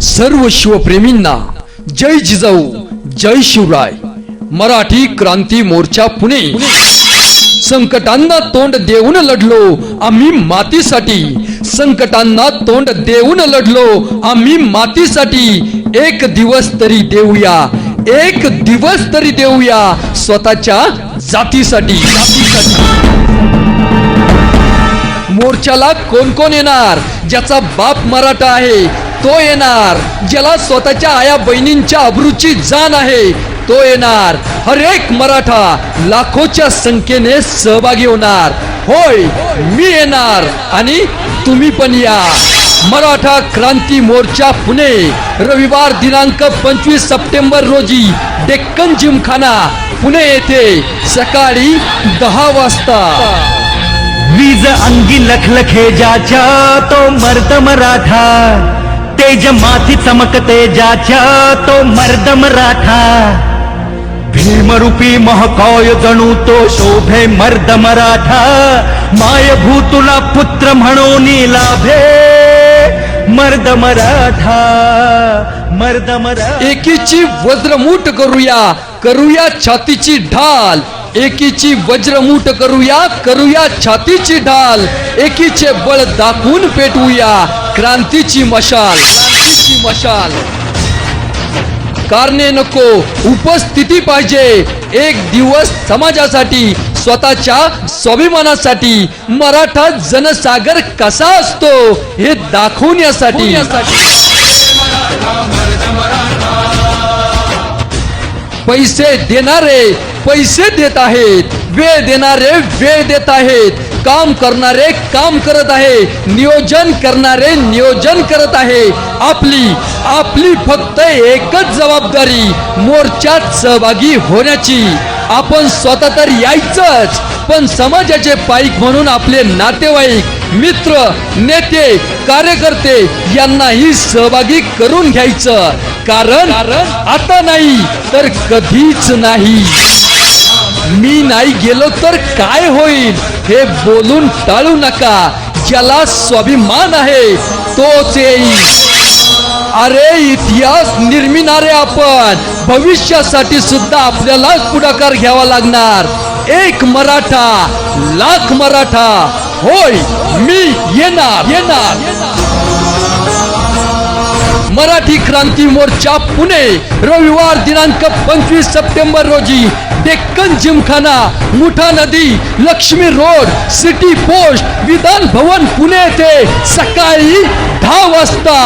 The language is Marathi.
सर्व शिवप्रेमींना जय जिजाऊ जय शिवराय. मराठी क्रांती मोर्चा पुणे. संकटांना तोंड देऊन लढलो आम्ही मातीसाठी. संकटांना तोंड देऊन लढलो आम्ही मातीसाठी. एक दिवस तरी देऊया एक दिवस तरी देऊया स्वतःच्या जातीसाठी. जातीसाठी मोर्चाला कोण कोण येणार? ज्याचा बाप मराठा आहे तो येणार. ज्याला स्वतःच्या आया बहिणींच्या अब्रूची जाण आहे तो येणार. हरेक मराठा लाखोच्या संख्येने सहभागी होणार. होय मी येणार आणि तुम्ही पण या. मराठा क्रांती मोर्चा पुणे. रविवार दिनांक पंचवीस सप्टेंबर रोजी डेक्कन जिमखाना पुणे येथे सकाळी दहा वाजता. वीज अंगी लखलखे ज्याच्या तो मर्द मराठा. तेज माथी चमकते ज्याच्या तो मर्द मराठा. भीमरूपी महकाय जणू तो शोभे मर्द मराठा. माय भूतुला पुत्र म्हणून लाभे. मर्द मराठा मर्द मरा एकीची वज्रमूठ करूया करूया छातीची ढाल. एकीची वज्रमूट करूया करूया छातीची ढाल. एकीचे बळ दाखवून पेटवूया क्रांतीची मशाल क्रांतीची मशाल. कारणे नको उपस्थिती पाहिजे. एक दिवस समाजासाठी स्वतःच्या स्वाभिमानासाठी मराठा जनसागर कसा असतो हे दाखवण्यासाठी पैसे देणारे पैसे देत आहेत. वेळ देणारे वेळ देत आहेत. काम करणारे काम करत आहे. नियोजन करणारे नियोजन करत आहे. आपली आपली फक्त एकच जबाबदारी मोर्चात सहभागी होण्याची. आपण स्वतः तर यायचंच पण समाजाचे पाईक म्हणून आपले नातेवाईक मित्र नेते कार्यकर्ते यांनाही सहभागी करून घ्यायचं. कारण आता नाही तर कधीच नाही. मी नाही गेलो तर काय होईल हे बोलून टाळू नका. ज्याला स्वाभिमान आहे तोच येईल. अरे इतिहास निर्मिणारे आपण. भविष्यासाठी सुद्धा आपल्यालाच पुढाकार घ्यावा लागणार. एक मराठा लाख मराठा. होय मी येणार येणार. मराठी क्रांती मोर्चा पुणे. रविवार दिनांक पंचवीस सप्टेंबर रोजी डेक्कन जिमखाना मुठा नदी Lakshmi road city post Vidhan Bhavan Pune येथे सकाळी दहा वाजता.